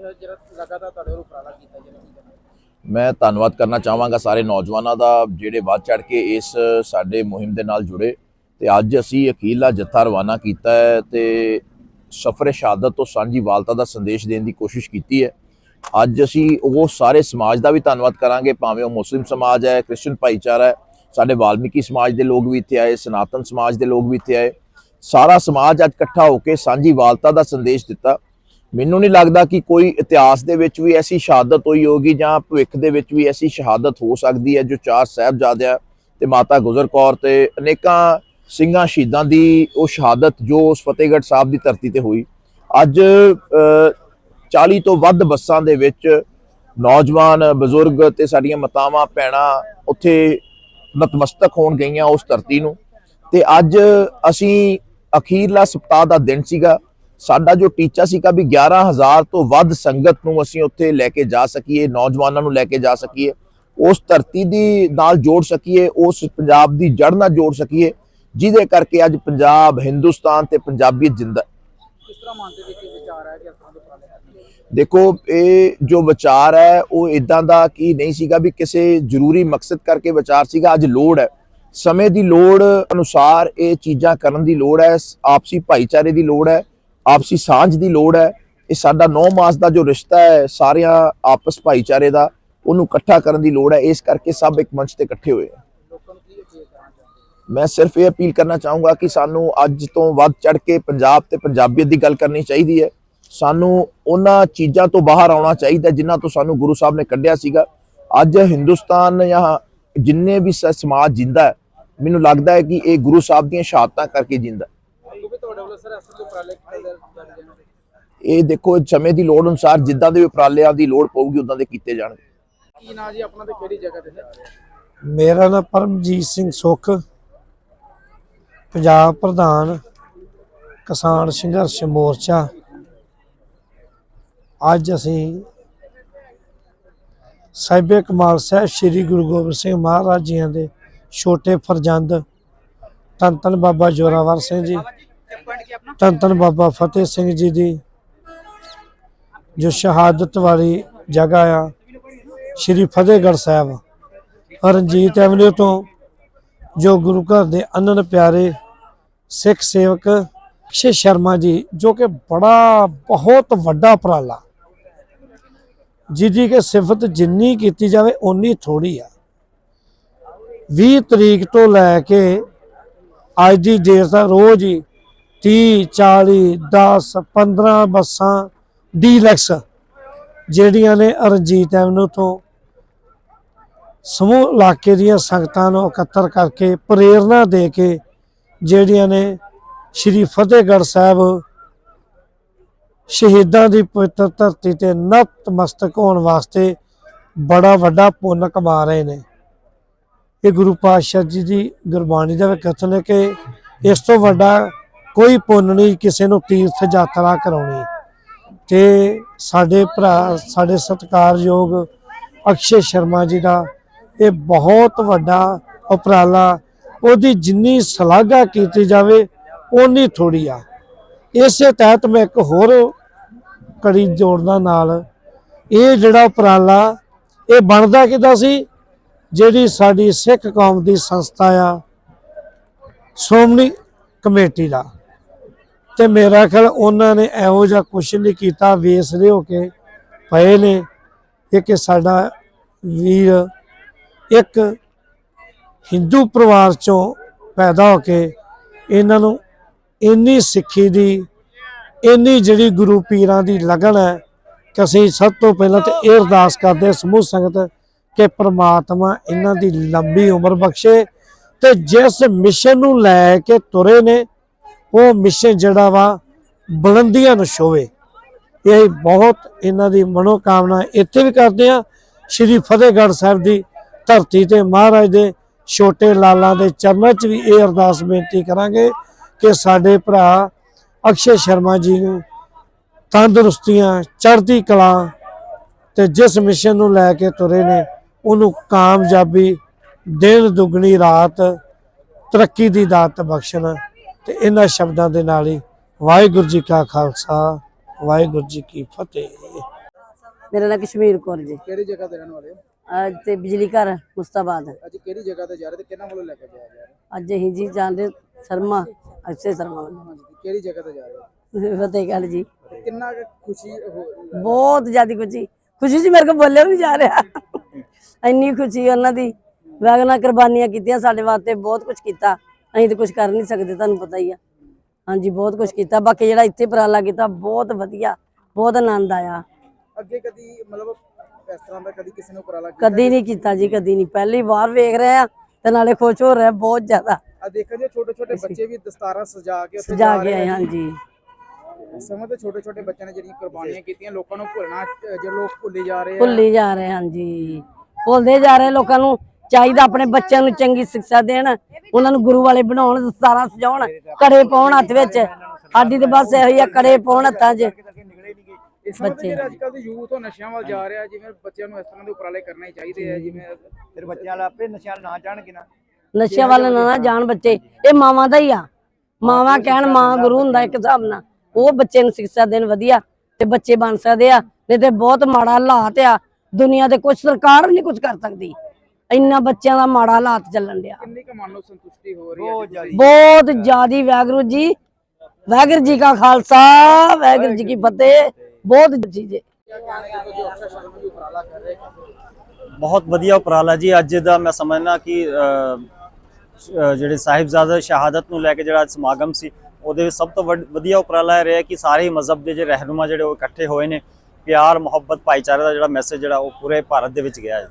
ਜਿਹੜਾ ਲਗਾਤਾਰ ਤੁਹਾਡੇ ਵੱਲੋਂ ਉਪਰਾਲਾ ਕੀਤਾ ਜਾ ਮੈਂ ਧੰਨਵਾਦ ਕਰਨਾ ਚਾਹਾਂਗਾ ਸਾਰੇ ਨੌਜਵਾਨਾਂ ਦਾ, ਜਿਹੜੇ ਵੱਧ ਚੜ ਕੇ ਇਸ ਸਾਡੇ ਮੁਹਿੰਮ ਦੇ ਨਾਲ ਜੁੜੇ ਤੇ ਅੱਜ ਅਸੀਂ ਅਕੀਲਾ ਜੱਥਾ ਰਵਾਨਾ ਕੀਤਾ ਹੈ ਤੇ ਸਫਰ ਸ਼ਹਾਦਤ ਤੋਂ ਸਾਂਝੀ ਵਾਲਤਾ ਦਾ ਸੰਦੇਸ਼ ਦੇਣ ਦੀ ਕੋਸ਼ਿਸ਼ ਕੀਤੀ ਹੈ। ਅੱਜ ਅਸੀਂ ਉਹ ਸਾਰੇ ਸਮਾਜ ਦਾ ਵੀ ਧੰਨਵਾਦ ਕਰਾਂਗੇ, ਭਾਵੇਂ ਉਹ ਮੁਸਲਿਮ ਸਮਾਜ ਹੈ ਕ੍ਰਿਸਚੀਅਨ ਭਾਈਚਾਰਾ ਹੈ, ਸਾਡੇ ਵਾਲਮੀਕੀ ਸਮਾਜ ਦੇ ਲੋਕ ਵੀ ਇੱਥੇ ਆਏ, ਸਨਾਤਨ ਸਮਾਜ ਦੇ ਲੋਕ ਵੀ ਇੱਥੇ ਆਏ। ਸਾਰਾ ਸਮਾਜ ਅੱਜ ਇਕੱਠਾ ਹੋ ਕੇ ਸਾਂਝੀ ਵਾਲਤਾ ਦਾ ਸੰਦੇਸ਼ ਦਿੱਤਾ। ਮੈਨੂੰ ਨਹੀਂ ਲੱਗਦਾ ਕਿ ਕੋਈ ਇਤਿਹਾਸ ਦੇ ਵਿੱਚ ਵੀ ਐਸੀ ਸ਼ਹਾਦਤ ਹੋਈ ਹੋਗੀ ਜਾਂ ਭਵਿੱਖ ਦੇ ਵਿੱਚ ਵੀ ਐਸੀ ਸ਼ਹਾਦਤ ਹੋ ਸਕਦੀ ਹੈ ਜੋ ਚਾਰ ਸਾਹਿਬਜ਼ਾਦਿਆਂ ਤੇ ਮਾਤਾ ਗੁਜਰ ਕੌਰ ਤੇ ਅਨੇਕਾਂ ਸਿੰਘਾਂ ਸ਼ਹੀਦਾਂ ਦੀ ਉਹ ਸ਼ਹਾਦਤ ਜੋ ਉਸ ਫਤਿਹਗੜ੍ਹ ਸਾਹਿਬ ਦੀ ਧਰਤੀ ਤੇ ਹੋਈ। ਅੱਜ ਅ, 40 ਤੋਂ ਵੱਧ ਬੱਸਾਂ ਦੇ ਵਿੱਚ ਨੌਜਵਾਨ ਬਜ਼ੁਰਗ ਤੇ ਸਾਡੀਆਂ ਮਾਤਾਵਾਂ ਭੈਣਾਂ ਉੱਥੇ ਨਤਮਸਤਕ ਹੋਣ ਗਈਆਂ ਉਸ ਧਰਤੀ ਨੂੰ। ਤੇ ਅੱਜ ਅਸੀਂ ਅਖੀਰਲਾ ਸਪਤਾਹ ਦਾ ਦਿਨ ਸੀਗਾ। ਸਾਡਾ ਜੋ ਟੀਚਾ ਸੀਗਾ ਵੀ 11000 ਤੋਂ ਵੱਧ ਸੰਗਤ ਨੂੰ ਅਸੀਂ ਉੱਥੇ ਲੈ ਕੇ ਜਾ ਸਕੀਏ ਨੌਜਵਾਨਾਂ ਨੂੰ ਲੈ ਕੇ ਜਾ ਸਕੀਏ ਉਸ ਧਰਤੀ ਦੀ ਨਾਲ ਜੋੜ ਸਕੀਏ ਉਸ ਪੰਜਾਬ ਦੀ ਜੜ ਨਾਲ ਜੋੜ ਸਕੀਏ ਜਿਹਦੇ ਕਰਕੇ ਅੱਜ ਪੰਜਾਬ ਹਿੰਦੁਸਤਾਨ ਤੇ ਪੰਜਾਬੀਅਤ ਜਿੰਦਾ ਕਿਸ ਤਰ੍ਹਾਂ ਮਨ ਦੇ ਵਿੱਚ ਵਿਚਾਰ ਆਇਆ ਕਿ ਤਰ੍ਹਾਂ ਦੇ ਦੇਖੋ ਇਹ ਜੋ ਵਿਚਾਰ ਹੈ ਉਹ ਇਦਾਂ ਦਾ ਕੀ ਨਹੀਂ ਸੀਗਾ ਵੀ ਕਿਸੇ ਜ਼ਰੂਰੀ ਮਕਸਦ ਕਰਕੇ ਵਿਚਾਰ ਸੀਗਾ ਅੱਜ ਲੋੜ ਹੈ। ਸਮੇਂ ਦੀ ਲੋੜ ਅਨੁਸਾਰ ਇਹ ਚੀਜ਼ਾਂ ਕਰਨ ਦੀ ਲੋੜ ਹੈ ਆਪਸੀ ਭਾਈਚਾਰੇ ਦੀ ਲੋੜ ਹੈ ਆਪਸੀ ਸਾਂਝ ਦੀ ਲੋੜ ਹੈ। ਇਹ ਸਾਡਾ 9 ਮਾਸ ਦਾ ਜੋ ਰਿਸ਼ਤਾ ਹੈ, ਸਾਰਿਆਂ ਆਪਸ ਭਾਈਚਾਰੇ ਦਾ, ਉਹਨੂੰ ਇਕੱਠਾ ਕਰਨ ਦੀ ਲੋੜ ਹੈ। ਇਸ ਕਰਕੇ ਸਭ ਇੱਕ ਮੰਚ ਤੇ ਇਕੱਠੇ ਹੋਏ ਹੈ। ਮੈਂ ਸਿਰਫ ਇਹ ਅਪੀਲ ਕਰਨਾ ਚਾਹੂੰਗਾ ਕਿ ਸਾਨੂੰ ਅੱਜ ਤੋਂ ਵੱਧ ਚੜ ਕੇ ਪੰਜਾਬ ਤੇ ਪੰਜਾਬੀਅਤ ਦੀ ਗੱਲ ਕਰਨੀ ਚਾਹੀਦੀ ਹੈ। ਸਾਨੂੰ ਉਹਨਾਂ ਚੀਜ਼ਾਂ ਤੋਂ ਬਾਹਰ ਆਉਣਾ ਚਾਹੀਦਾ ਜਿਨ੍ਹਾਂ ਤੋਂ ਸਾਨੂੰ ਗੁਰੂ ਸਾਹਿਬ ਨੇ ਕੱਢਿਆ ਸੀਗਾ। ਅੱਜ ਹਿੰਦੁਸਤਾਨ ਜਾਂ ਜਿੰਨੇ ਵੀ ਸ- ਸਮਾਜ ਜਿੰਦਾ ਮੈਨੂੰ ਲੱਗਦਾ ਹੈ ਕਿ ਇਹ ਗੁਰੂ ਸਾਹਿਬ ਦੀਆਂ ਸ਼ਹਾਦਤਾਂ ਕਰਕੇ ਜਿੰਦਾ ਉਪਰਾਲੇ ਕੀਤੇ ਇਹ ਦੇਖੋ ਸਮੇਂ ਦੀ ਲੋੜ ਅਨੁਸਾਰ ਜਿੱਦਾਂ ਦੇ ਉਪਰਾਲਿਆਂ ਦੀ ਲੋੜ ਪਊਗੀ ਉਦਾਂ ਦੇ ਕੀਤੇ ਜਾਣਗੇ। ਕੀ ਨਾਂ ਜੀ ਆਪਣਾ ਤੇ ਕਿਹੜੀ ਜਗ੍ਹਾ ਤੇ ਹੈ? ਮੇਰਾ ਨਾਮ ਪਰਮਜੀਤ ਸਿੰਘ ਸੁੱਖ ਪੰਜਾਬ ਪ੍ਰਧਾਨ ਕਿਸਾਨ ਸੰਘਰਸ਼ ਮੋਰਚਾ। ਅੱਜ ਅਸੀਂ ਸਾਹਿਬੇ ਕਮਾਲ ਸਾਹਿਬ ਸ੍ਰੀ ਗੁਰੂ ਗੋਬਿੰਦ ਸਿੰਘ ਮਹਾਰਾਜ ਜੀਆਂ ਦੇ ਛੋਟੇ ਫਰਜ਼ੰਦ ਧੰਨ ਧੰਨ ਬਾਬਾ ਜੋਰਾਵਰ ਸਿੰਘ ਜੀ ਧੰਨ ਧੰਨ ਬਾਬਾ ਫਤਿਹ ਸਿੰਘ ਜੀ ਦੀ ਜੋ ਸ਼ਹਾਦਤ ਵਾਲੀ ਜਗ੍ਹਾ ਆ, ਸ੍ਰੀ ਫਤਿਹਗੜ੍ਹ ਸਾਹਿਬ। ਰਣਜੀਤ ਐਵਨਿਊ ਤੋਂ ਜੋ ਗੁਰੂ ਘਰ ਦੇ ਅਨੰਨ ਪਿਆਰੇ ਸਿੱਖ ਸੇਵਕ ਅਕਸ਼ੇ ਸ਼ਰਮਾ ਜੀ, ਜੋ ਕਿ ਬੜਾ ਬਹੁਤ ਵੱਡਾ ਉਪਰਾਲਾ। ਜਿਹਦੀ ਕਿ ਸਿਫਤ ਜਿੰਨੀ ਕੀਤੀ ਜਾਵੇ, ਓਨੀ ਥੋੜੀ ਆ। 20 ਤਰੀਕ ਤੋਂ ਲੈ ਕੇ ਅੱਜ ਦੀ ਡੇਟ ਦਾ ਰੋਜ਼ ਹੀ 30 40 10 15 ਬੱਸਾਂ ਡੀਲੈਕਸ ਜਿਹੜੀਆਂ ਨੇ ਰਣਜੀਤ ਐਵਨਿਊ ਤੋਂ ਸਮੂਹ ਇਲਾਕੇ ਦੀਆਂ ਸੰਗਤਾਂ ਨੂੰ ਇਕੱਤਰ ਕਰਕੇ ਪ੍ਰੇਰਣਾ ਦੇ ਕੇ ਜਿਹੜੀਆਂ ਨੇ ਸ਼੍ਰੀ ਫਤਿਹਗੜ੍ਹ ਸਾਹਿਬ ਸ਼ਹੀਦਾਂ ਦੀ ਪਵਿੱਤਰ ਧਰਤੀ ਤੇ ਨਤਮਸਤਕ ਹੋਣ ਵਾਸਤੇ ਬੜਾ ਵੱਡਾ ਪੁੰਨ ਕਮਾ ਰਹੇ ਨੇ। ਇਹ ਗੁਰੂ ਪਾਤਸ਼ਾਹ ਜੀ ਦੀ ਗੁਰਬਾਣੀ ਦਾ ਵੀ ਕਥਨ ਹੈ ਕਿ ਇਸ ਤੋਂ ਵੱਡਾ ਕੋਈ ਪੁੰਨ ਨਹੀਂ, ਕਿਸੇ ਨੂੰ ਤੀਰਥ ਯਾਤਰਾ ਕਰਾਉਣੀ। ਤੇ ਸਾਡੇ ਭਰਾ, ਸਾਡੇ ਸਤਿਕਾਰਯੋਗ ਅਕਸ਼ੇ ਸ਼ਰਮਾ ਜੀ ਦਾ ਇਹ ਬਹੁਤ ਵੱਡਾ ਉਪਰਾਲਾ, ਉਹਦੀ ਜਿੰਨੀ ਸ਼ਲਾਘਾ ਕੀਤੀ ਜਾਵੇ, ਓਨੀ ਥੋੜੀ ਆ। ਇਸੇ ਤਹਿਤ ਮੈਂ ਇੱਕ ਹੋਰ ਕੜੀ ਜੋੜਦਾ ਨਾਲ, ਇਹ ਜਿਹੜਾ ਉਪਰਾਲਾ, ਇਹ ਬਣਦਾ ਕਿਦਾਂ ਸੀ? ਜਿਹੜੀ ਸਾਡੀ ਸਿੱਖ ਕੌਮ ਦੀ ਸੰਸਥਾ ਆ, ਸ਼੍ਰੋਮਣੀ ਕਮੇਟੀ ਦਾ। ਤੇ ਮੇਰਾ ਖਿਆਲ ਉਹਨਾਂ ਨੇ ਇਹੋ ਜਿਹਾ ਕੁਛ ਨਹੀਂ ਕੀਤਾ ਵੇਸਰੇ ਹੋ ਕੇ ਪਏ ਨੇ। ਇਹ ਕਿ ਸਾਡਾ ਵੀਰ, ਇੱਕ ਹਿੰਦੂ ਪਰਿਵਾਰ ਚੋਂ ਪੈਦਾ ਹੋ ਕੇ ਇਹਨਾਂ ਨੂੰ ਇੰਨੀ ਸਿੱਖੀ ਦੀ, ਇੰਨੀ ਜਿਹੜੀ ਗੁਰੂ ਪੀਰਾਂ ਦੀ ਲਗਨ ਹੈ ਕਿ ਅਸੀਂ ਸਭ ਤੋਂ ਪਹਿਲਾਂ ਤੇ ਇਹ ਅਰਦਾਸ ਕਰਦੇ ਸਮੂਹ ਸੰਗਤ ਕਿ ਪ੍ਰਮਾਤਮਾ ਇਹਨਾਂ ਦੀ ਲੰਬੀ ਉਮਰ ਬਖਸ਼ੇ ਤੇ ਜਿਸ ਮਿਸ਼ਨ ਨੂੰ ਲੈ ਕੇ ਤੁਰੇ ਨੇ ਉਹ ਮਿਸ਼ਨ ਜਿਹੜਾ ਵਾ, ਬੁਲੰਦੀਆਂ ਨੂੰ ਛੋਵੇ। ਇਹ ਬਹੁਤ ਇਹਨਾਂ ਦੀ ਮਨੋਕਾਮਨਾ ਇੱਥੇ ਵੀ ਕਰਦੇ ਆ। ਸ਼੍ਰੀ ਫਤਿਹਗੜ੍ਹ ਸਾਹਿਬ ਦੀ ਧਰਤੀ ਤੇ ਮਹਾਰਾਜ ਦੇ ਛੋਟੇ ਲਾਲਾਂ ਦੇ ਚਰਨਾਂ 'ਚ ਵੀ ਇਹ ਅਰਦਾਸ ਬੇਨਤੀ ਕਰਾਂਗੇ ਕਿ ਸਾਡੇ ਭਰਾ ਅਕਸ਼ੇ ਸ਼ਰਮਾ ਜੀ ਨੂੰ ਤੰਦਰੁਸਤੀਆਂ, ਚੜ੍ਹਦੀ ਕਲਾ ਤੇ ਜਿਸ ਮਿਸ਼ਨ ਨੂੰ ਲੈ ਕੇ ਤੁਰੇ ਨੇ, ਉਹਨੂੰ ਕਾਮਯਾਬੀ ਦਿਨ ਦੁਗਣੀ ਰਾਤ ਤਰੱਕੀ ਦੀ ਦਾਤ ਬਖਸ਼ਣ। ਤੇ ਇਹਨਾਂ ਸ਼ਬਦਾਂ ਦੇ ਨਾਲ ਹੀ ਵਾਹਿਗੁਰੂ ਜੀ ਕਾ ਖਾਲਸਾ ਵਾਹਿਗੁਰੂ ਜੀ ਕੀ ਫਤਿਹ। ਮੇਰਾ ਨਾਮ ਕਸ਼ਮੀਰ ਕੌਰ ਜੀ। ਕਿਹੜੀ ਜਗ੍ਹਾ ਤੇ ਰਹਿਣ ਵਾਲੇ ਹੋ? ਅੱਜ ਤੇ ਬਿਜਲੀ ਘਰ ਮੁਸਤਾਬਾਦ। ਅੱਜ ਕਿਹੜੀ ਜਗ੍ਹਾ ਤੇ ਜਾ ਰਹੇ ਤੇ ਕਿਹਨਾਂ ਵੱਲੋਂ ਲੈ ਕੇ ਜਾ ਰਿਹਾ? ਅੱਜ ਅਸੀਂ ਜੀ ਜਾਂਦੇ ਸ਼ਰਮਾ ਅਕਸ਼ੇ ਸ਼ਰਮਾ ਵੱਲ। ਹਾਂਜੀ ਤੇ ਕਿਹੜੀ ਜਗ੍ਹਾ ਤੇ ਜਾ ਰਹੇ ਹੋ? ਫਤਿਹਗੜ੍ਹ ਜੀ। ਤੇ ਕਿੰਨਾ ਕੁ ਖੁਸ਼ੀ ਹੋ ਬਹੁਤ ਜ਼ਿਆਦਾ ਖੁਸ਼ੀ। ਖੁਸ਼ੀ ਜੀ ਮੇਰੇ ਕੋਲ ਬੋਲਿਆ ਵੀ ਜਾ ਰਿਹਾ। ਇੰਨੀ ਖੁਸ਼ੀ ਉਹਨਾਂ ਦੀ। ਵੈਗਨਾ ਕੁਰਬਾਨੀਆਂ ਕੀਤੀਆਂ ਸਾਡੇ ਵਾਸਤੇ ਬਹੁਤ ਕੁਝ ਕੀਤਾ। ਅਸੀਂ ਤਾਂ ਕੁਝ ਕਰ ਨਹੀਂ ਸਕਦੇ ਤੁਹਾਨੂੰ ਪਤਾ ਹੀ ਆ। ਹਾਂਜੀ ਬਹੁਤ ਕੁਝ ਕੀਤਾ। ਬਾਕੀ ਜਿਹੜਾ ਇੱਥੇ ਉਪਰਾਲਾ ਕੀਤਾ ਬਹੁਤ ਵਧੀਆ ਬਹੁਤ ਆਨੰਦ ਆਇਆ। ਅੱਗੇ ਕਦੀ ਮਤਲਬ ਇਸ ਤਰ੍ਹਾਂ ਦਾ ਕਦੀ ਕਿਸੇ ਨੇ ਉਪਰਾਲਾ ਕੀਤਾ? ਕਦੀ ਨਹੀਂ ਕੀਤਾ ਜੀ ਕਦੀ ਨਹੀਂ। ਪਹਿਲੀ ਵਾਰ ਵੇਖ ਰਹੇ ਆ ਤੇ ਨਾਲੇ ਖੁਸ਼ ਹੋ ਰਿਹਾ ਬਹੁਤ ਜ਼ਿਆਦਾ। ਆ ਦੇਖੋ ਜੀ ਛੋਟੇ ਛੋਟੇ ਬੱਚੇ ਵੀ ਦਸਤਾਰਾਂ ਸਜਾ ਕੇ ਉੱਥੇ ਸਜਾ ਜਾ ਕੇ ਰਹੇ ਆਏ ਆ ਹਾਂਜੀ। ਸਮੇਂ ਤੇ ਛੋਟੇ ਛੋਟੇ ਬੱਚਿਆਂ ਨੇ ਜਿਹੜੀਆਂ ਕੁਰਬਾਨੀਆਂ ਕੀਤੀਆਂ ਲੋਕਾਂ ਨੂੰ ਭੁੱਲਣਾ ਅ, ਜੇ ਲੋਕ ਭੁੱਲੀ ਜਾ ਰਹੇ ਆ। ਭੁੱਲੀ ਜਾ ਰਹੇ ਹਾਂਜੀ। ਭੁੱਲਦੇ ਜਾ ਰਹੇ ਲੋਕਾਂ ਨੂੰ। ਚਾਹੀਦਾ ਆਪਣੇ ਬੱਚਿਆਂ ਨੂੰ ਚੰਗੀ ਸਿੱਖਿਆ ਦੇਣ ਉਹਨਾਂ ਨੂੰ ਗੁਰੂ ਵਾਲੇ ਬਣਾਉਣ ਦਸਤਾਰਾਂ ਸਜਾਉਣ ਕੜੇ ਪਾਉਣ ਹੱਥ ਵਿੱਚ। ਸਾਡੀ ਤੇ ਬਸ ਇਹੋ ਹੀ ਆ ਕੜੇ ਪਾਉਣ ਹੱਥਾਂ 'ਚ। ਬੱਚੇ। ਅੱਜ ਦੇ ਯੂਥ ਉਹ ਨਸ਼ਿਆਂ ਵੱਲ ਜਾ ਰਿਹਾ ਜਿਵੇਂ ਬੱਚਿਆਂ ਨੂੰ ਇਸ ਤਰ੍ਹਾਂ ਦੇ ਉਪਰਾਲੇ ਕਰਨੇ ਚਾਹੀਦੇ ਆ ਜਿਵੇਂ ਫਿਰ ਬੱਚਿਆਂ ਵਾਲਾ ਆਪੇ ਨਸ਼ਾ ਨਾ ਜਾਣਗੇ ਨਾ। ਨਸ਼ਿਆਂ ਵੱਲ ਨਾ ਨਾ ਜਾਣ ਬੱਚੇ। ਇਹ ਮਾਵਾਂ ਦਾ ਹੀ ਆ। ਮਾਵਾਂ ਕਹਿਣ ਮਾਂ ਗੁਰੂ ਹੁੰਦਾ ਇੱਕ ਹਿਸਾਬ ਨਾਲ। ਉਹ ਬੱਚੇ ਨੂੰ ਸਿੱਖਿਆ ਦੇਣ ਵਧੀਆ ਤੇ ਬੱਚੇ ਬਣ ਸਕਦੇ ਆ। ਨਹੀਂ ਤੇ ਬਹੁਤ ਮਾੜਾ ਹਾਲਾਤ ਆ। ਦੁਨੀਆ ਤੇ ਕੁਝ ਸਰਕਾਰ ਨਹੀਂ ਕੁਝ ਕਰ ਸਕਦੀ। ਇੰਨਾ ਬੱਚਿਆਂ ਦਾ ਮਾੜਾ ਹਾਲਾਤ ਚੱਲਣ ਡਿਆ। ਕਿੰਨੀ ਕੁ ਮਨ ਨੂੰ ਸੰਤੁਸ਼ਟੀ ਹੋ ਰਹੀ ਹੈ ਬਹੁਤ ਜੀ ਤੁਸੀਂ- ਬਹੁਤ ਜਿਆਦੀ ਵਾਹਿਗੁਰੂ ਜੀ ਵਾਹਿਗੁਰੂ ਜੀ ਕਾ ਖਾਲਸਾ ਵਾਹਿਗੁਰੂ ਜੀ ਕੀ ਫਤਿਹ। ਬਹੁਤ ਜੀ ਜੀ ਬਹੁਤ ਵਧੀਆ ਉਪਰਾਲਾ ਜੀ। ਅੱਜ ਦਾ ਮੈਂ ਸਮਝਣਾ ਕਿ ਜਿਹੜੇ ਸਾਹਿਬਜ਼ਾਦਾ ਸ਼ਹਾਦਤ ਨੂੰ ਲੈ ਕੇ ਜਿਹੜਾ ਅੱਜ ਸਮਾਗਮ ਸੀ ਉਹਦੇ ਵਿੱਚ ਸਭ ਤੋਂ ਵੱਡ- ਵਧੀਆ ਉਪਰਾਲਾ ਇਹ ਰਿਹਾ ਕਿ ਸਾਰੇ ਹੀ ਮਜ਼ਹਬ ਦੇ ਜਿਹੜੇ ਰਹਿਨੁਮਾ ਜਿਹੜੇ ਉਹ ਇਕੱਠੇ ਹੋਏ ਨੇ। ਪਿਆਰ ਮੁਹੱਬਤ ਭਾਈਚਾਰੇ ਦਾ ਜਿਹੜਾ ਮੈਸੇਜ ਜਿਹੜਾ ਉਹ ਪੂਰੇ ਭਾਰਤ ਦੇ ਵਿੱਚ ਗਿਆ ਹੈ।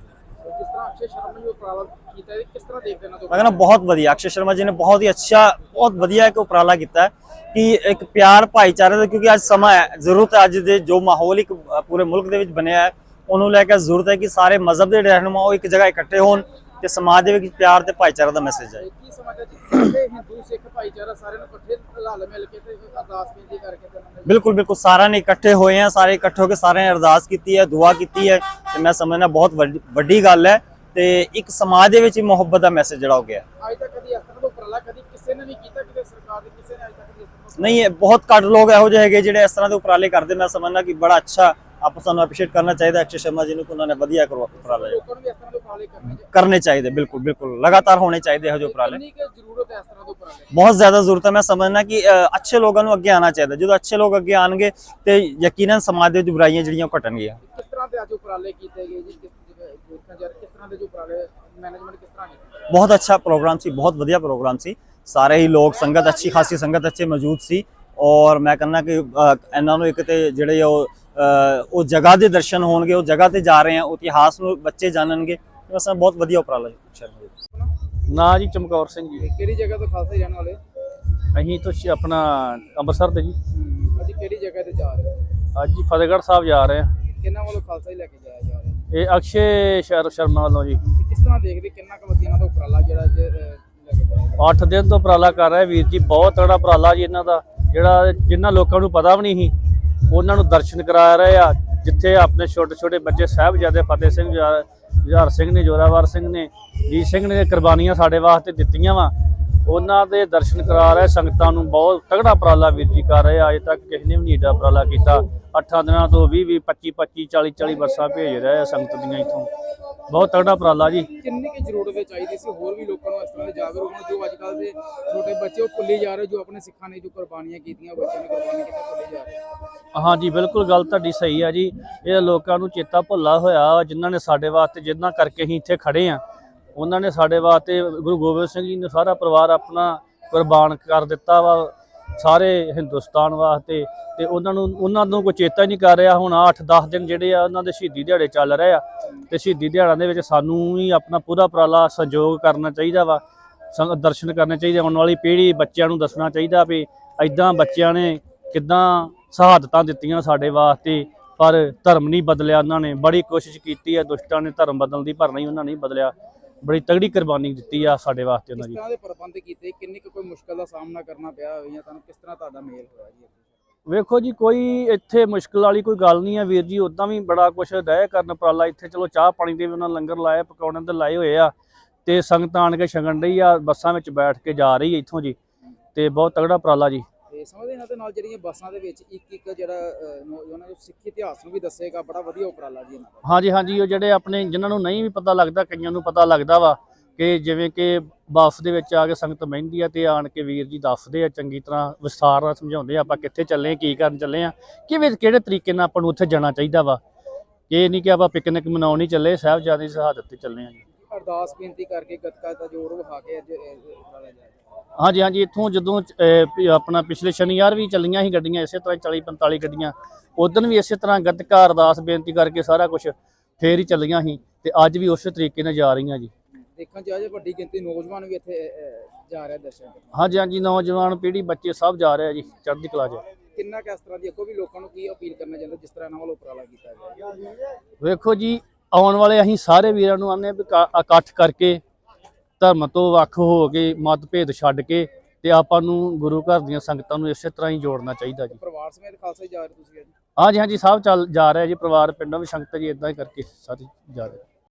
ਜਿਸ ਤਰ੍ਹਾਂ ਅਕਸ਼ਰ ਸ਼ਰਮਾ ਜੀ ਉਪਰਾਲਾ ਕੀਤਾ ਹੈ? ਕਿਸ ਤਰ੍ਹਾਂ ਦੇਖਦੇ ਨਾ ਮੈਂ ਕਹਿੰਦਾ ਬਹੁਤ ਵਧੀਆ। ਅਕਸ਼ੇ ਸ਼ਰਮਾ ਜੀ ਨੇ ਬਹੁਤ ਹੀ ਅੱਛਾ, ਬਹੁਤ ਵਧੀਆ ਇੱਕ ਉਪਰਾਲਾ ਕੀਤਾ ਹੈ ਕਿ ਇੱਕ ਪਿਆਰ ਭਾਈਚਾਰੇ ਦਾ, ਕਿਉਂਕਿ ਅੱਜ ਸਮਾਂ ਹੈ, ਜ਼ਰੂਰਤ ਹੈ ਅੱਜ ਦੇ ਜੋ ਮਾਹੌਲ ਇੱਕ ਪੂਰੇ ਮੁਲਕ ਦੇ ਵਿੱਚ ਬਣਿਆ ਹੈ, ਉਹਨੂੰ ਲੈ ਕੇ ਜ਼ਰੂਰਤ ਹੈ ਕਿ ਸਾਰੇ ਮਜ਼ਹਬ ਦੇ ਰਹਿਨੁਮਾ ਉਹ ਇੱਕ ਜਗ੍ਹਾ ਇਕੱਠੇ ਹੋਣ ਤੇ ਸਮਾਜ ਦੇ ਵਿੱਚ ਪਿਆਰ ਤੇ ਭਾਈਚਾਰੇ ਦਾ ਮੈਸੇਜ ਹੈ। ਕੀ ਸਮਝਦਾ ਜੀ ਸਾਰੇ ਹਿੰਦੂ ਸਿੱਖ ਭਾਈਚਾਰਾ ਸਾਰਿਆਂ ਨੂੰ ਇਕੱਠੇ ਰਲ ਮਿਲ ਕੇ ਤੇ ਅਰਦਾਸ ਬੇਨਤੀ ਕਰਕੇ ਤੇ ਉਹਨਾਂ ਨੇ ਬਿਲਕੁਲ ਬਿਲਕੁਲ। ਸਾਰਿਆਂ ਨੇ ਇਕੱਠੇ ਹੋਏ ਆ ਸਾਰੇ ਇਕੱਠੇ ਹੋ ਕੇ ਸਾਰਿਆਂ ਨੇ ਅਰਦਾਸ ਕੀਤੀ ਹੈ ਦੁਆ ਕੀਤੀ ਹੈ ਤੇ ਮੈਂ ਸਮਝਦਾ ਬਹੁਤ ਵੱਡੀ- ਵੱਡੀ ਗੱਲ ਹੈ ਤੇ ਇੱਕ ਸਮਾਜ ਦੇ ਵਿੱਚ ਹੀ ਮੁਹੱਬਤ ਦਾ ਮੈਸੇਜ ਜਿਹੜਾ ਹੋ ਗਿਆ। ਅੱਜ ਤੱਕ ਕਦੀ ਇਸ ਤਰ੍ਹਾਂ ਦਾ ਉਪਰਾਲਾ ਕਦੀ ਕਿਸੇ ਨੇ ਨਹੀਂ ਕੀਤਾ ਕਿਤੇ ਸਰਕਾਰ ਦੇ ਕਿਸੇ ਨੇ ਅੱਜ ਤੱਕ ਕਦੀ ਇਸ ਤਰ੍ਹਾਂ ਦਾ ਨਹੀਂ ਇਹ ਬਹੁਤ ਘੱਟ ਲੋਕ ਇਹੋ ਜਿਹੇ ਹੈਗੇ ਜਿਹੜੇ ਇਸ ਤਰ੍ਹਾਂ ਦੇ ਉਪਰਾਲੇ ਕਰਦੇ ਮੈਂ ਸਮਝਦਾ ਕਿ ਬੜਾ ਅੱਛਾ ਆਪਾਂ ਸਾਨੂੰ ਐਪਰੀਸ਼ੀਏਟ ਕਰਨਾ ਚਾਹੀਦਾ ਅਕਸ਼ੇ ਸ਼ਰਮਾ ਜੀ ਨੂੰ ਕਿ ਉਹਨਾਂ ਨੇ ਵਧੀਆ ਕਰਵਾ ਉਪਰਾਲਾ। ਲੋਕਾਂ ਨੂੰ ਵੀ ਇਸ ਤਰ੍ਹਾਂ ਦੇ ਉਪਰਾਲੇ ਕਰਨੇ ਚਾਹੀਦੇ ਕਰਨੇ ਚਾਹੀਦੇ ਬਿਲਕੁਲ ਬਿਲਕੁਲ। ਲਗਾਤਾਰ ਹੋਣੇ ਚਾਹੀਦੇ ਇਹੋ ਜਿਹੇ ਉਪਰਾਲੇ। ਕਿੰਨੀ ਕੁ ਜ਼ਰੂਰਤ ਹੈ ਇਸ ਤਰ੍ਹਾਂ ਦੇ ਉਪਰਾਲੇ? ਬਹੁਤ ਜ਼ਿਆਦਾ ਜ਼ਰੂਰਤ ਹੈ। ਮੈਂ ਸਮਝਦਾ ਕਿ ਅ, ਅੱਛੇ ਲੋਕਾਂ ਨੂੰ ਅੱਗੇ ਆਉਣਾ ਚਾਹੀਦਾ। ਜਦੋਂ ਅੱਛੇ ਲੋਕ ਅੱਗੇ ਆਣਗੇ ਤੇ ਯਕੀਨਨ ਸਮਾਜ ਦੇ ਵਿੱਚ ਬੁਰਾਈਆਂ ਜਿਹੜੀਆਂ ਉਹ ਘਟਣਗੀਆਂ। ਕਿਸ ਤਰ੍ਹਾਂ ਦੇ ਅੱਜ ਉਪਰਾਲੇ ਕੀਤੇ ਗਏ ਜੀ? ਕਿਸ ਜਿਵੇਂ ਦੇਖਿਆ ਜਾ ਰਿਹਾ? ਕਿਸ ਤਰ੍ਹਾਂ ਦੇ ਜੋ ਉਪਰਾਲੇ ਮੈਨੇਜਮੈਂਟ ਕਿਸ ਤਰ੍ਹਾਂ ਕੀਤੀ ਬਹੁਤ ਅੱਛਾ ਪ੍ਰੋਗਰਾਮ ਸੀ ਬਹੁਤ ਵਧੀਆ ਪ੍ਰੋਗਰਾਮ ਸੀ। ਸਾਰੇ ਹੀ ਲੋਕ ਸੰਗਤ ਅੱਛੀ ਖਾਸੀ ਸੰਗਤ ਅੱਛੇ ਮੌਜੂਦ ਸੀ। ਔਰ ਮੈਂ ਕਹਿੰਦਾ ਕਿ ਅ, ਇਹਨਾਂ ਨੂੰ ਇੱਕ ਤੇ ਜਿਹੜੇ ਉਹ ਉਹ ਜਗ੍ਹਾ ਦੇ ਦਰਸ਼ਨ ਹੋਣਗੇ ਉਹ ਜਗ੍ਹਾ ਤੇ ਜਾ ਰਹੇ ਆ ਉਹ ਇਤਿਹਾਸ ਨੂੰ ਬੱਚੇ ਜਾਣਨਗੇ ਬਸ ਬਹੁਤ ਵਧੀਆ ਉਪਰਾਲਾ ਜੀ ਸ਼ਰਮਾ ਜੀ ਨਾ ਜੀ ਚਮਕੌਰ ਸਿੰਘ ਜੀ। ਕਿਹੜੀ ਜਗ੍ਹਾ ਤੋਂ ਖਾਲਸਾ ਜਾਣ ਵਾਲੇ ਅਸੀਂ ਤੋਂ ਆਪਣਾ ਅੰਮ੍ਰਿਤਸਰ ਦੇ ਜੀ। ਅੱਜ ਕਿਹੜੀ ਜਗ੍ਹਾ ਤੇ ਜਾ ਰਹੇ ਹੋ? ਅੱਜ ਜੀ ਫਤਿਹਗੜ੍ਹ ਸਾਹਿਬ ਜਾ ਰਹੇ ਹਾਂ। ਕਿੰਨਾ ਵੱਲੋਂ ਖਾਲਸਾ ਹੀ ਲੈ ਕੇ ਜਾਇਆ ਜਾ ਰਿਹਾ? ਇਹ ਅਕਸ਼ੇ ਸ਼ਰ ਸ਼ਰਮਾ ਵੱਲੋਂ ਜੀ। ਤੇ ਕਿਸ ਤਰ੍ਹਾਂ ਦੇਖਦੇ ਕਿੰਨਾ ਕੁ ਵਧੀਆ ਇਹਨਾਂ ਦਾ ਉਪਰਾਲਾ ਜਿਹੜਾ ਅੱਜ ਅਹ, ਲੈ ਕੇ ਜਾਇਆ ਜਾ 8 ਦਿਨ ਤੋਂ ਉਪਰਾਲਾ ਕਰ ਰਿਹਾ ਵੀਰ ਜੀ ਬਹੁਤ ਤਗੜਾ ਉਪਰਾਲਾ ਜੀ ਇਹਨਾਂ ਦਾ ਜਿਹੜਾ ਜਿਨ੍ਹਾਂ ਲੋਕਾਂ ਨੂੰ ਪਤਾ ਵੀ ਨਹੀਂ ਸੀ। ਉਹਨਾਂ ਨੂੰ ਦਰਸ਼ਨ ਕਰਾ ਰਹੇ ਆ, ਜਿੱਥੇ ਆਪਣੇ ਛੋਟੇ ਛੋਟੇ ਬੱਚੇ ਸਾਹਿਬਜ਼ਾਦੇ ਫਤਿਹ ਸਿੰਘ ਜੁਝਾਰ ਜੁਝਾਰ ਸਿੰਘ ਨੇ, ਜੋਰਾਵਰ ਸਿੰਘ ਨੇ, ਜੀਤ ਸਿੰਘ ਨੇ ਕੁਰਬਾਨੀਆਂ ਸਾਡੇ ਵਾਸਤੇ ਦਿੱਤੀਆਂ ਵਾ। ਉਹਨਾਂ ਦੇ ਦਰਸ਼ਨ ਕਰਾ ਰਹੇ ਸੰਗਤਾਂ ਨੂੰ ਬਹੁਤ ਤਗੜਾ ਉਪਰਾਲਾ ਵੀਰ ਜੀ ਕਰ ਰਹੇ ਆ, ਅਜੇ ਤੱਕ ਕਿਸੇ ਨੇ ਵੀ ਨਹੀਂ ਏਡਾ ਉਪਰਾਲਾ ਕੀਤਾ। ਅੱਠਾਂ ਦਿਨਾਂ ਤੋਂ 20 20 25 25 40 40 ਬੱਸਾਂ ਭੇਜ ਰਹੇ ਆ ਸੰਗਤ ਦੀਆਂ ਇੱਥੋਂ। ਬਹੁਤ ਤਗੜਾ ਉਪਰਾਲਾ ਜੀ। ਕਿੰਨੀ ਕੁ ਜ਼ਰੂਰਤ ਹੈ ਚਾਹੀਦੀ ਸੀ? ਹੋਰ ਵੀ ਲੋਕਾਂ ਨੂੰ ਇਸ ਤਰ੍ਹਾਂ ਦੇ ਜਾਗਰੂਕ ਹੋਣ ਜੋ ਅੱਜ ਕੱਲ ਦੇ ਛੋਟੇ ਬੱਚੇ ਉਹ ਭੁੱਲੀ ਜਾ ਰਹੇ ਜੋ ਆਪਣੇ ਸਿੱਖਾਂ ਨੇ ਜੋ ਕੁਰਬਾਨੀਆਂ ਕੀਤੀਆਂ ਬੱਚਿਆਂ ਨੇ ਕੁਰਬਾਨੀ ਕੀਤਾ ਭੁੱਲੀ ਜਾ ਰਹੇ। ਹਾਂਜੀ ਬਿਲਕੁਲ ਗੱਲ ਤੁਹਾਡੀ ਸਹੀ ਆ ਜੀ। ਇਹ ਲੋਕਾਂ ਨੂੰ ਚੇਤਾ ਭੁੱਲਾ ਹੋਇਆ ਜਿਨ੍ਹਾਂ ਨੇ ਸਾਡੇ ਵਾਸਤੇ ਜਿੰਨਾ ਕਰਕੇ ਅਸੀਂ ਇੱਥੇ ਖੜੇ ਆ ਉਹਨਾਂ ਨੇ ਸਾਡੇ ਵਾਸਤੇ ਗੁਰੂ ਗੋਬਿੰਦ ਸਿੰਘ ਜੀ ਨੇ ਸਾਰਾ ਪਰਿਵਾਰ ਆਪਣਾ ਕੁਰਬਾਨ ਕਰ ਦਿੱਤਾ ਵਾ। ਸਾਰੇ ਹਿੰਦੁਸਤਾਨ ਵਾਸਤੇ ਤੇ ਉਹਨਾਂ ਨੂੰ ਉਹਨਾਂ ਨੂੰ ਕੋਈ ਚੇਤਾ ਹੀ ਨਹੀਂ ਕਰ ਰਿਹਾ। ਹੁਣ 8-10 ਦਿਨ ਜਿਹੜੇ ਆ ਉਹਨਾਂ ਦੇ ਸ਼ਹੀਦੀ ਦਿਹਾੜੇ ਚੱਲ ਰਹੇ ਆ ਤੇ ਸ਼ਹੀਦੀ ਦਿਹਾੜਾਂ ਦੇ ਵਿੱਚ ਸਾਨੂੰ ਹੀ ਆਪਣਾ ਪੂਰਾ ਉਪਰਾਲਾ ਸਹਿਯੋਗ ਕਰਨਾ ਚਾਹੀਦਾ ਵਾ ਸੰਗ ਦਰਸ਼ਨ ਕਰਨੇ ਚਾਹੀਦੇ ਆਉਣ ਵਾਲੀ ਪੀੜ੍ਹੀ ਬੱਚਿਆਂ ਨੂੰ ਦੱਸਣਾ ਚਾਹੀਦਾ ਵੀ ਐਦਾਂ ਬੱਚਿਆਂ ਨੇ ਕਿੱਦਾਂ ਸ਼ਹਾਦਤਾਂ ਦਿੱਤੀਆਂ ਸਾਡੇ ਵਾਸਤੇ, ਪਰ ਧਰਮ ਨਹੀਂ ਬਦਲਿਆ ਉਹਨਾਂ ਨੇ। ਬੜੀ ਕੋਸ਼ਿਸ਼ ਕੀਤੀ ਹੈ ਦੁਸ਼ਟਾਂ ਨੇ ਧਰਮ ਬਦਲਣ ਦੀ, ਪਰ ਨਹੀਂ, ਉਹਨਾਂ ਨੇ ਬਦਲਿਆ। ਬੜੀ ਤਗੜੀ ਕੁਰਬਾਨੀ ਦਿੱਤੀ ਆ ਸਾਡੇ ਵਾਸਤੇ ਉਹਨਾਂ ਕਿਸ ਦੀ। ਤਰ੍ਹਾਂ ਦੇ ਪ੍ਰਬੰਧ ਕੀਤੇ? ਕਿੰਨੀ ਕੁ ਕੋਈ ਮੁਸ਼ਕਲ ਦਾ ਸਾਹਮਣਾ ਕਰਨਾ ਪਿਆ ਹੋਵੇ ਜਾਂ ਤੁਹਾਨੂੰ ਕਿਸ ਤਰ੍ਹਾਂ ਤੁਹਾਡਾ ਮੇਲ ਹੋਇਆ ਜੀ ਵੇਖੋ ਜੀ ਕੋਈ ਇੱਥੇ ਮੁਸ਼ਕਲ ਵਾਲੀ ਕੋਈ ਗੱਲ ਨਹੀਂ ਹੈ ਵੀਰ ਜੀ ਉਦਾਂ ਵੀ ਬੜਾ ਕੁਝ ਰਹਿ ਕਰਨ ਉਪਰਾਲਾ ਇੱਥੇ। ਚਲੋ ਚਾਹ ਪਾਣੀ ਦੇ ਵੀ ਉਹਨਾਂ ਲੰਗਰ ਲਾਏ ਪਕੌੜਿਆਂ ਦੇ ਲਾਏ ਹੋਏ ਆ ਤੇ ਸੰਗਤ ਆਣ ਕੇ ਛਕਣ ਰਹੀ ਆ ਬੱਸਾਂ ਵਿੱਚ ਬੈਠ ਕੇ ਜਾ ਰਹੀ ਇੱਥੋਂ ਜੀ। ਤੇ ਬਹੁਤ ਤਗੜਾ ਉਪਰਾਲਾ ਜੀ। ਤੇ ਸਮਝਦੇ ਇਹਨਾਂ ਦੇ ਨਾਲ ਜਿਹੜੀਆਂ ਬੱਸਾਂ ਦੇ ਵਿੱਚ ਇੱਕ ਇੱਕ ਜਿਹੜਾ ਅਹ, ਨੂੰ ਸਿੱਖ ਇਤਿਹਾਸ ਨੂੰ ਵੀ ਦੱਸੇਗਾ ਬੜਾ ਵਧੀਆ ਉਪਰਾਲਾ ਜੀ ਇਹਨਾਂ ਦਾ। ਹਾਂਜੀ ਹਾਂਜੀ ਉਹ ਜਿਹੜੇ ਆਪਣੇ ਜਿਨ੍ਹਾਂ ਨੂੰ ਨਹੀਂ ਵੀ ਪਤਾ ਲੱਗਦਾ ਕਈਆਂ ਨੂੰ ਪਤਾ ਲੱਗਦਾ ਵਾ ਕਿ ਜਿਵੇਂ ਕਿ ਬੱਸ ਦੇ ਵਿੱਚ ਆ ਕੇ ਸੰਗਤ ਬਹਿੰਦੀ ਆ ਤੇ ਆਣ ਕੇ ਵੀਰ ਜੀ ਦੱਸਦੇ ਆ ਚੰਗੀ ਤਰ੍ਹਾਂ ਵਿਸਥਾਰ ਨਾਲ ਸਮਝਾਉਂਦੇ ਆ ਆਪਾਂ ਕਿੱਥੇ ਚੱਲੇ ਆ ਕੀ ਕਰਨ ਚੱਲੇ ਆ ਕਿਵੇਂ ਕਿਹੜੇ ਤਰੀਕੇ ਨਾਲ ਆਪਾਂ ਨੂੰ ਉੱਥੇ ਜਾਣਾ ਚਾਹੀਦਾ ਵਾ। ਇਹ ਨਹੀਂ ਕਿ ਆਪਾਂ ਪਿਕਨਿਕ ਮਨਾਉਣ ਨਹੀਂ ਚੱਲੇ ਸਾਹਿਬਜ਼ਾਦੇ ਦੀ ਸ਼ਹਾਦਤ ਤੇ ਚੱਲੇ ਆ ਜੀ। ਅਰਦਾਸ ਬੇਨਤੀ ਕਰਕੇ ਗੱਤਕਾ ਦਾ ਜੋਰ ਵਿਖਾ ਕੇ ਅੱਜ ਹਾਂਜੀ ਹਾਂਜੀ ਇੱਥੋਂ ਜਦੋਂ ਆਪਣਾ ਪਿਛਲੇ ਸ਼ਨੀਵਾਰ ਵੀ ਚੱਲੀਆਂ ਸੀ ਗੱਡੀਆਂ ਇਸੇ ਤਰ੍ਹਾਂ 40 45 ਗੱਡੀਆਂ ਉਦੋਂ ਵੀ ਇਸੇ ਤਰ੍ਹਾਂ ਗੱਤਕਾ ਅਰਦਾਸ ਬੇਨਤੀ ਕਰਕੇ ਸਾਰਾ ਕੁਝ ਫੇਰ ਹੀ ਚੱਲੀਆਂ ਸੀ ਤੇ ਅੱਜ ਵੀ ਉਸੇ ਤਰੀਕੇ ਨਾਲ ਜਾ ਰਹੀਆਂ ਜੀ। ਦੇਖਣ ਚ ਅਜੇ ਵੱਡੀ ਗਿਣਤੀ ਨੌਜਵਾਨ ਵੀ ਇੱਥੇ ਜਾ ਰਿਹਾ ਦਰਸ਼ਨ। ਹਾਂਜੀ ਹਾਂਜੀ ਨੌਜਵਾਨ ਪੀੜ੍ਹੀ ਬੱਚੇ ਸਭ ਜਾ ਰਹੇ ਜੀ ਚੜ੍ਹਦੀ ਕਲਾ 'ਚ। ਕਿੰਨਾ ਕੁ ਇਸ ਤਰ੍ਹਾਂ ਦੀ ਅੱਗੋਂ ਵੀ ਲੋਕਾਂ ਨੂੰ ਕੀ ਅਪੀਲ ਕਰਨਾ ਚਾਹੁੰਦੇ ਜਿਸ ਤਰ੍ਹਾਂ ਇਹਨਾਂ ਵੱਲੋਂ ਉਪਰਾਲਾ ਕੀਤਾ ਗਿਆ? ਵੇਖੋ ਜੀ ਆਉਣ ਵਾਲੇ ਅਸੀਂ ਸਾਰੇ ਵੀਰਾਂ ਨੂੰ ਆਨੇ ਵੀ ਇਕੱਠ- ਕਰਕੇ ਧਰਮ ਤੋਂ ਵੱਖ ਹੋ ਕੇ ਮਤਭੇਦ ਛੱਡ ਕੇ ਤੇ ਆਪਾਂ ਨੂੰ ਗੁਰੂ ਘਰ ਦੀਆਂ ਸੰਗਤਾਂ ਨੂੰ ਇਸੇ ਤਰ੍ਹਾਂ ਹੀ ਜੋੜਨਾ ਚਾਹੀਦਾ ਜੀ। ਪਰਿਵਾਰ ਸਮੇਤ ਖਾਲਸਾ ਜੀ ਜਾ ਰਹੇ ਤੁਸੀਂ ਅੱਜ? ਹਾਂਜੀ ਹਾਂਜੀ ਸਭ ਚੱਲ ਜਾ ਰਿਹਾ ਜੀ ਪਰਿਵਾਰ ਪਿੰਡੋਂ ਵੀ ਸੰਗਤ ਜੀ ਇਦਾਂ ਹੀ ਕਰਕੇ ਸਾਰੇ ਜਾ ਰਹੇ।